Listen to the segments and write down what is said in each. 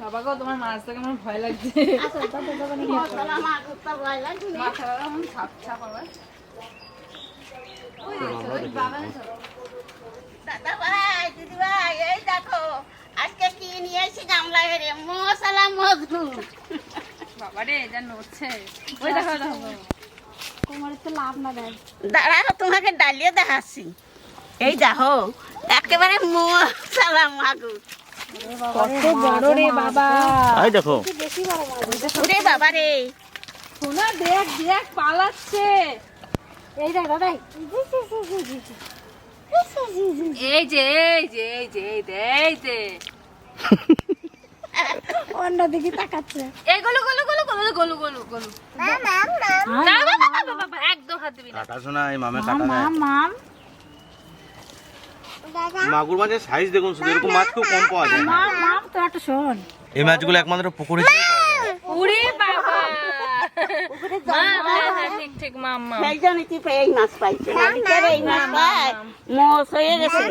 বাবাকেও তোমার মাছ থেকে আমার ভয় লাগছে। আসো দাদা দাদা দেখো, ভাই দিদি ভাই এই দেখো আজকে কি নিয়ে এসেছি গামলা হেরে মশলা মধু বাবা রে যা নড়ছে। ওই দেখো দেখো। কোমরের তো লাভ না দেয় দাঁড়াও তোমাকে ডালিয়ে দেখাচ্ছি। এই দেখো একেবারে মশলা মাগুর। কত বড় রে বাবা। এই দেখো। ওরে বাবা রে। সোনা দেখ দেখ পালাচ্ছে। এই দেখ দাদা এই যে এই যে এই যে এই যে এই যে অন্য তাকাচ্ছে। এই গলু গলু গলু গলু গলু গলু গলু। না বাবা বাবা বাবা একদম হাত দিবি না। কাটা শোনা এই মামে কাটা মাম মাম। মাগুর মাছের সাইজ দেখুন শুধু এরকম মাছ খুব কম পাওয়া যায়। না মাম মাম তো একটা শোন। এই মাছগুলো একমাত্র পুকুরে পাওয়া যায়। উড়ে বাবা। মা ঠিক ঠিক মাম মাম। সেই জন্য মাছ পাইছে? নালিকের এই মাছ পাই মোষ গেছে।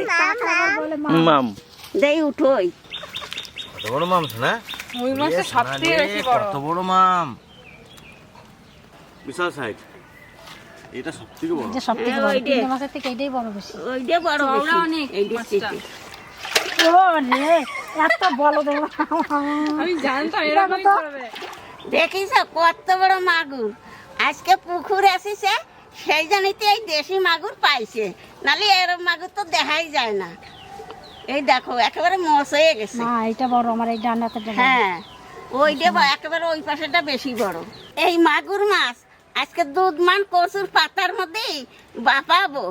মাম মাম। দেই উঠোই। কত বড় মাম শোনা ওই মাছটা বেশি বড়। কত বড় মাম। বিশাল সাইজ এটা সব বড়। যে সব বড় তিনটে মাছের থেকে এইটাই বড় বেশি। ওই বড় চওড়া অনেক এই যে মাছটা। চিঠি। ও রে এত বলো দেবো। আমি জানতাম এরকমই করবে। দেখিস কত বড় মাগুর। আজকে পুকুর আসিছে সেই জন্যই তো এই দেশি মাগুর পাইছে। নালে এরম মাগুর তো দেখাই যায় না। এই দেখো একেবারে মোষ হয়ে গেছে। না এটা বড় আমার এই ডান্ডাতে হ্যাঁ ওই যে একেবারে ওই পাশেটা বেশি বড়। এই মাগুর মাছ আজকে দুধ মান কচুর পাতার মধ্যে বাপাবো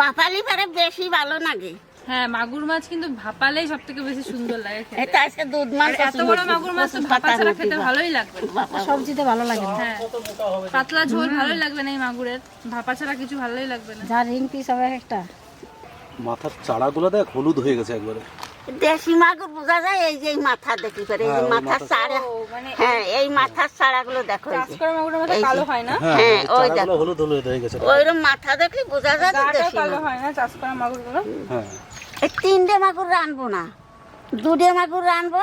বাপালি পারে বেশি ভালো লাগে হ্যাঁ মাগুর মাছ কিন্তু ভাপালেই সব থেকে বেশি সুন্দর লাগে খেতে। এটা আজকে দুধ আর এত বড় মাগুর মাছ তো ভাপা ছাড়া খেতে ভালোই লাগবে। সবজিতে ভালো লাগে না। হ্যাঁ পাতলা ঝোল ভালোই লাগবে না এই মাগুরের। ভাপা ছাড়া কিছু ভালোই লাগবে না। যা রিং পিস হবে একটা। মাথার চারাগুলো দেখ হলুদ হয়ে গেছে একবারে। দেশি মাগুর বোঝা যায় এই যে মাথা দেখি পারে এই হ্যাঁ, ওই মাথার মানে হ্যাঁ এই মাথার দেখো এই এই। কালো হয় না? হ্যাঁ হ্যাঁ, ওই দেখো। হলুদ হলুদ হয়ে গেছে। ওইরকম মাথা দেখলে বোঝা যায় যে দেশি কালো হয় না চাষ করা মাগুরগুলো হ্যাঁ। এই তিনটে মাগুর রানবো না। দুটে মাগুর রানবো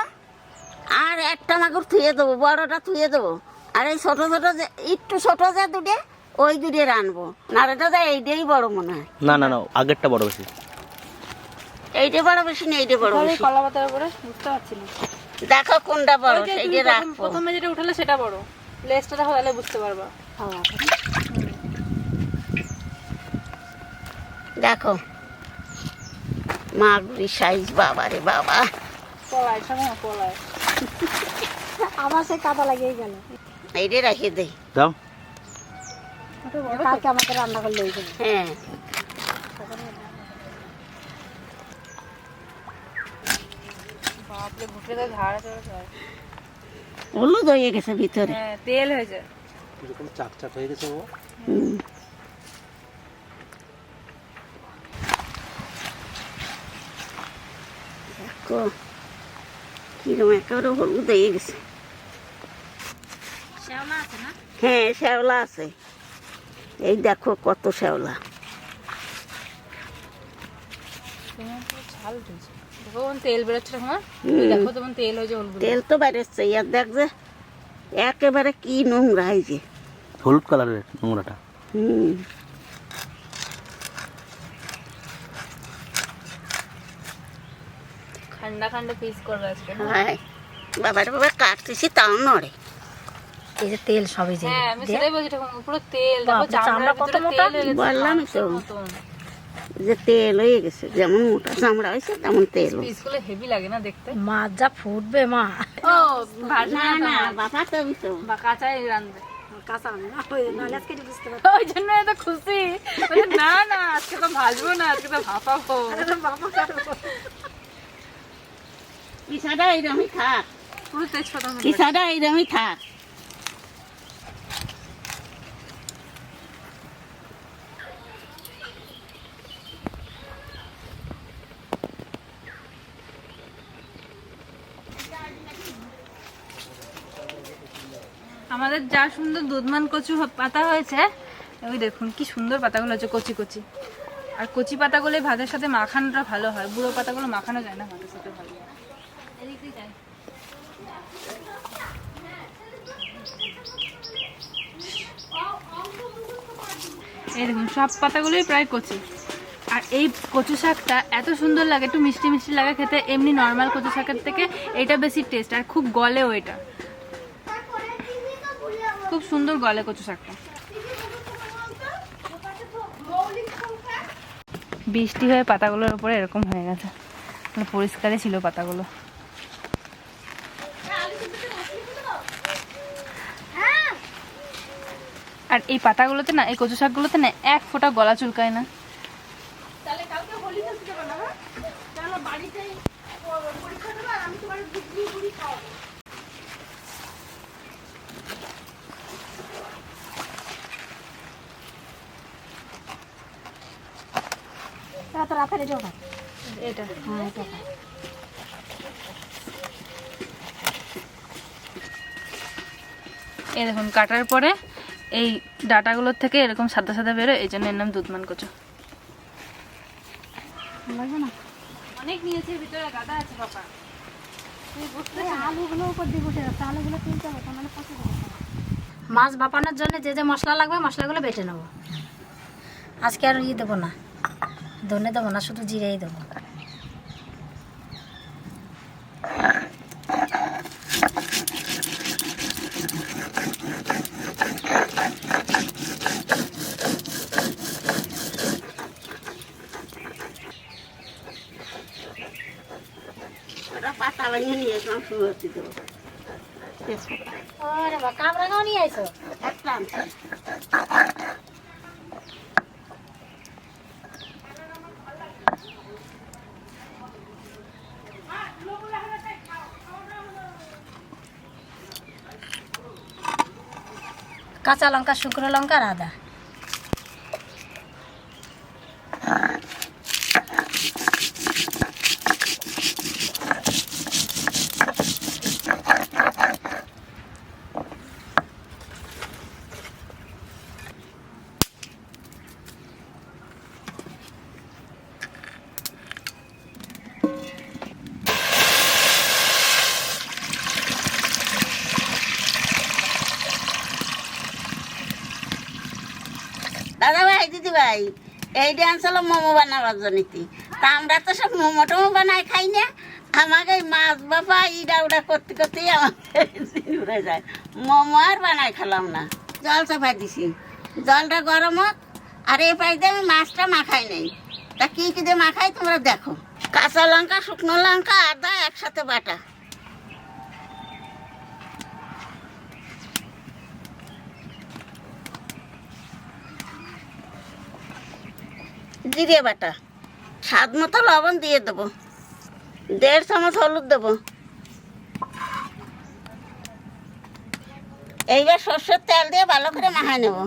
আর একটা মাগুর থুয়ে দেবো বড়টা থুয়ে দেবো। আর এই ছোট ছোট যে একটু ছোট যে দুটে ওই দুটে রানবো। নাহলে তো এইটাই বড় মনে হয়। না না না আগেরটা বড় বেশি। এইটা বড় বেশি না এইটা বড় বেশি। কলা পাতার উপরে বুঝতে পারছি না। দেখো কোনটা বড় সেইটা প্রথম- প্রথমে যেটা উঠালে সেটা বড়। লেজটা দেখো তাহলে বুঝতে পারবা। দেখো। মাগুরি সাইজ বাবা রে বাবা। কলায় শোনো কলায় আবার সে কাদা লাগিয়ে গেল। এইটা রেখে দেই দাও। কালকে আমাকে রান্না করলে হ্যাঁ বাপরে ঘুটে তো ঝাড়া চলে যায় হলুদ হয়ে গেছে ভিতরে। হ্যাঁ তেল হয়েছে এরকম চাক চাক হয়ে গেছে ও। একেবারে হলুদ হয়ে গেছে। শ্যাওলা আছে হ্যাঁ শ্যাওলা আছে। এই দেখো কত শ্যাওলা। পুরো ঝাল উঠেছে দেখো কেমন তেল বেরোচ্ছে তোমার দেখো তোমার তেল হয়েছে হলুদ তেল তো বেরোচ্ছে আর দেখ যে একেবারে কি নোংরা হয়েছে হলুদ কালারের নোংরাটা। হুম। খান্ডা খান্ডা পিস করবে আজকে হায়? বাবার বাবা কাটতেছি তাও নড়ে। এই যে তেল সবই যে হ্যাঁ আমি সেটাই বলছি পুরো তেল। দেখো চামড়া কত মোটা? তেল হয়ে গেছে বললামই তো। যে তেল হয়ে গেছে যেমন মোটা চামড়া হয়েছে তেমন তেল। পিসগুলো হেভি লাগে না দেখতে? মাছ যা ফুটবে মা। ও না না বাবা তো আমি তো। বা কাঁচাই রান্ধবে কাঁচা আমি না ওই জন্য এত খুশি। না না আজকে তো ভাজবো না আজকে তো ভাপাবো। কিসাটা এইরকমই থাক। পুরো তেজপাতা এইরকমই থাক। আমাদের যা সুন্দর দুধমান কচু পাতা হয়েছে, ওই দেখুন কি সুন্দর পাতাগুলো হচ্ছে কচি কচি। আর কচি পাতাগুলো ভাতের সাথে মাখানোটা ভালো হয় বুড়ো পাতাগুলো মাখানো যায় না ভাতের সাথে ভালো। এই দেখুন, সব পাতাগুলোই প্রায় কচি। আর এই কচু শাকটা এত সুন্দর লাগে, একটু মিষ্টি মিষ্টি লাগে খেতে, এমনি নর্মাল কচু শাকের থেকে এটা বেশি টেস্ট আর খুব গলেও এটা। খুব সুন্দর গলে কচু শাকটা। বৃষ্টি হয়ে পাতাগুলোর উপরে এরকম হয়ে গেছে। মানে পরিষ্কারই ছিল পাতাগুলো। আর এই পাতাগুলোতে না, এই কচু শাকগুলোতে না এক ফোঁটা গলা চুলকায় না। এটা হ্যাঁ এটা। এই দেখুন কাটার পরে এই ডাটাগুলোর থেকে এরকম সাদা সাদা বেরোয় এই জন্য এর নাম দুধমান কচু। লাগবে না? অনেক নিয়েছে ভিতরে গাদা আছে বাবা। আলুগুলো উপর দিয়ে বসে যাচ্ছে আলুগুলো হবে পচে মাছ বাপানোর জন্য যে যে মশলা লাগবে মশলাগুলো বেটে নেব। আজকে আর ইয়ে দেবো না। ধনে দেবো না শুধু জিরেই দেবো। পাতা বানিয়ে নিয়ে আসলাম ওরে বা কামরাঙাও নিয়ে একটা কাঁচা লঙ্কা শুকনো লঙ্কা আর আদা দাদা ভাই দিদি ভাই এই ডান্স হলো মোমো বানাবার জন্য তা আমরা তো সব মোমো টোমো বানাই খাই না। আমাকে মাছ বাবা ইডা উডা করতে করতেই আমাকে যায়। মোমো আর বানাই খেলাম না। জল চাপাই দিছি। জলটা গরম হোক। আর এই পাইতে আমি মাছটা মাখাই নেই। তা কি কি দিয়ে মাখাই তোমরা দেখো। কাঁচা লঙ্কা, শুকনো লঙ্কা, আদা, একসাথে বাটা। জিরে বাটা। স্বাদ মতো লবণ দিয়ে দেবো। দেড় চামচ হলুদ দেবো। এইবার সর্ষের তেল দিয়ে ভালো করে মাখায় নেব।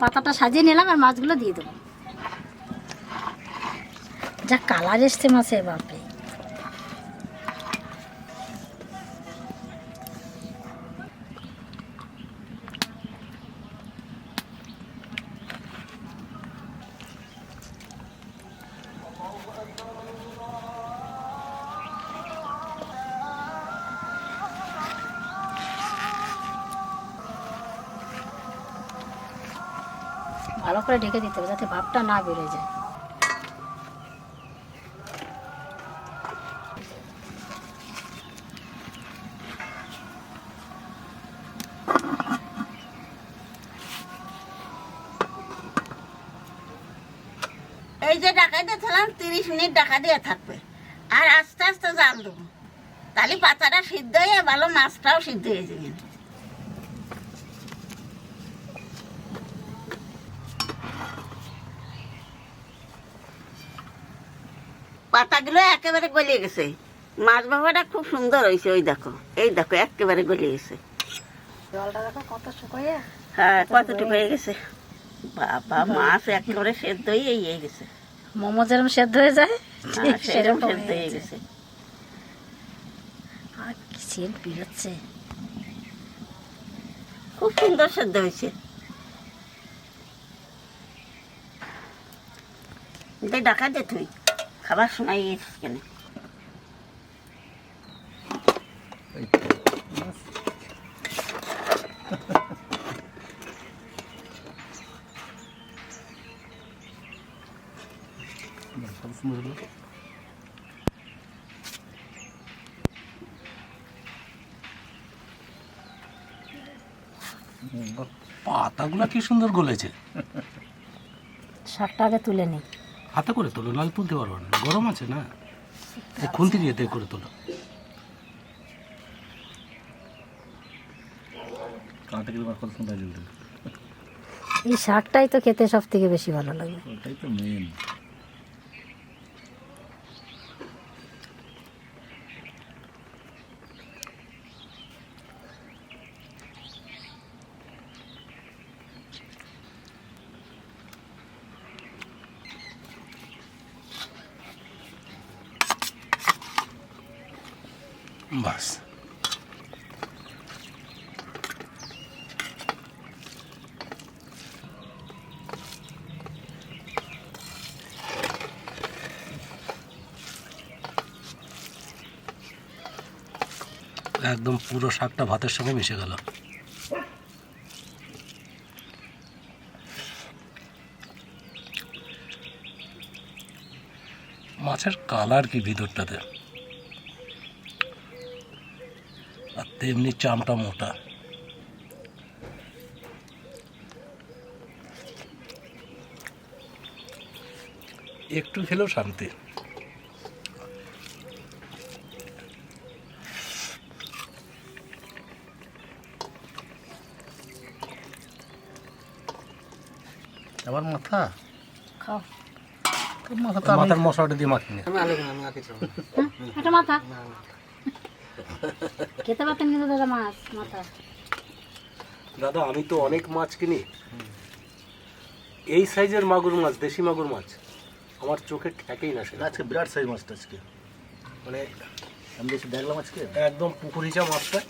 পাতাটা সাজিয়ে নিলাম আর মাছগুলো দিয়ে দেবো। যা কালার এসছে মাছের বাপরে। ভালো করে ঢেকে দিতে হবে যাতে ভাবটা না বেরোয় যায়। এই যে ডাকা দিয়েছিলাম, তিরিশ মিনিট ডাকা দিয়ে থাকবে। আর আস্তে আস্তে জাল দেবো। তাহলে পাতাটা সিদ্ধ হয়ে ভালো মাছটাও সিদ্ধ হয়ে যাবে। পাতাগুলো একেবারে গলিয়ে গেছে। মাছ বাবাটা খুব সুন্দর হয়েছে ওই দেখো। এই দেখো একেবারে গলিয়ে গেছে। জলটা দেখো কত শুকোয়ে। হ্যাঁ কতটুকু হয়ে গেছে। বাবা মাছ একেবারে সেদ্ধ হয়ে গেছে। মোমো যেরকম সেদ্ধ হয়ে যায় হ্যাঁ, সেরকম সেদ্ধ হয়ে গেছে। আর কি সেন্ট বেরোচ্ছে। খুব সুন্দর সেদ্ধ হয়েছে। ডাকা দে তুই। খাবার শোনাই গেছিস কেন পাতাগুলো কি সুন্দর গলেছে। শাকটা আগে তুলে নিই হাতে করে তোলো নাহলে তুলতে পারব না গরম আছে না? খুন্তি দিয়ে করে তোলো। এই শাকটাই তো খেতে সব থেকে বেশি ভালো লাগে। ওটাই তো মেন বাস একদম পুরো শাকটা ভাতের সঙ্গে মিশে গেল। মাছের কালার কি ভিতরটাতে? তেমনি চামটা মোটা। একটু খেলেও শান্তি। আবার মাথা? খাও। মাথার মশলাটা দিয়ে মাখিনি এটা মাথা। খেতে পারতেন কিন্তু দাদা মাছ মাথা। দাদা আমি তো অনেক মাছ কিনি। এই সাইজের মাগুর মাছ দেশি মাগুর মাছ আমার চোখে ঠেকেই না সেটা। আজকে বিরাট সাইজ মাছটা আজকে। মানে আমি বেশি দেখলাম আজকে একদম পুকুরিচা মাছটা।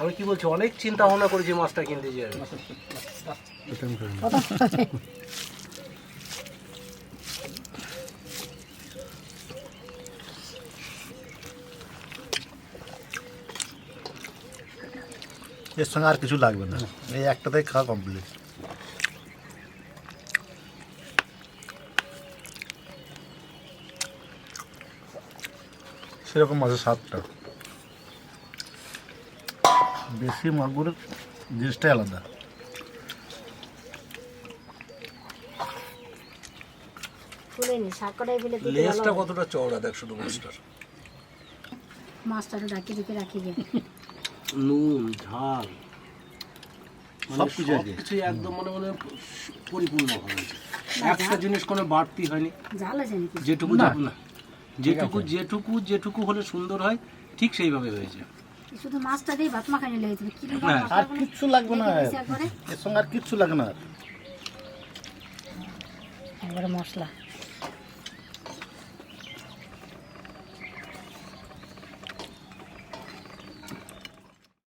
আমি কি বলছি অনেক চিন্তা ভাবনা করেছি মাছটা কিনতে যাবে এর সঙ্গে আর কিছু লাগবে না। এই একটাতেই খাওয়া কমপ্লিট সেরকম মাছের স্বাদটা। বেশি মাগুর জিনিসটাই আলাদা। লেজটা কতটা চওড়া দেখ শুধু মাছটার মাছটা ডাকি ঢুকে রাখি গে। নুন ঝাল। সব কিছু একদম মনে মনে পরিপূর্ণ একটা জিনিস কোনো বাড়তি হয়নি। যেটুকু যেটুকু না। যেটুকু যেটুকু যেটুকু হলে সুন্দর হয় ঠিক সেইভাবে হয়েছে। শুধু মাছটা দিয়ে ভাত মাখানি লেগেছিল কি হ্যাঁ। আর কিচ্ছু লাগবে না। এর সঙ্গে আর কিচ্ছু লাগে না মশলা।